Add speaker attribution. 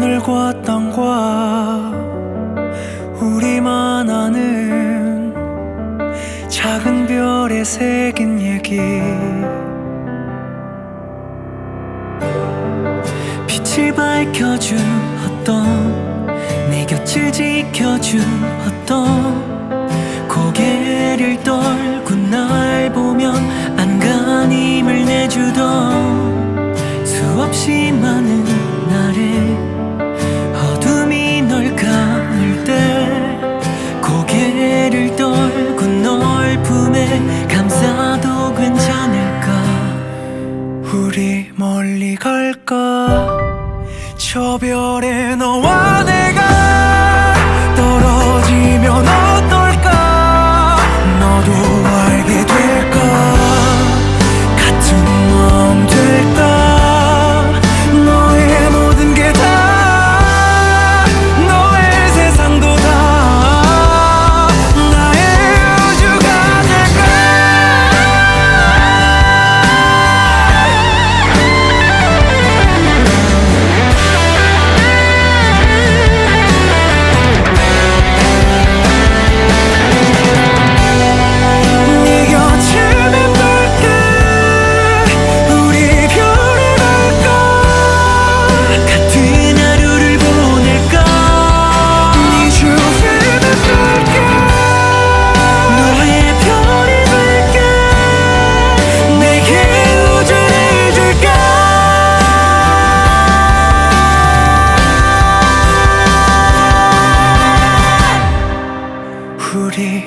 Speaker 1: 하늘과 땅과 우리만 아는 작은 별에 새긴 얘기. 빛을 밝혀준 어떤 내 곁을 지켜준 어떤 고개를 떨고 날 보면 안간힘을 내주던 수없이 많은 우리 멀리 갈까? 저 별에 너와 내가 우리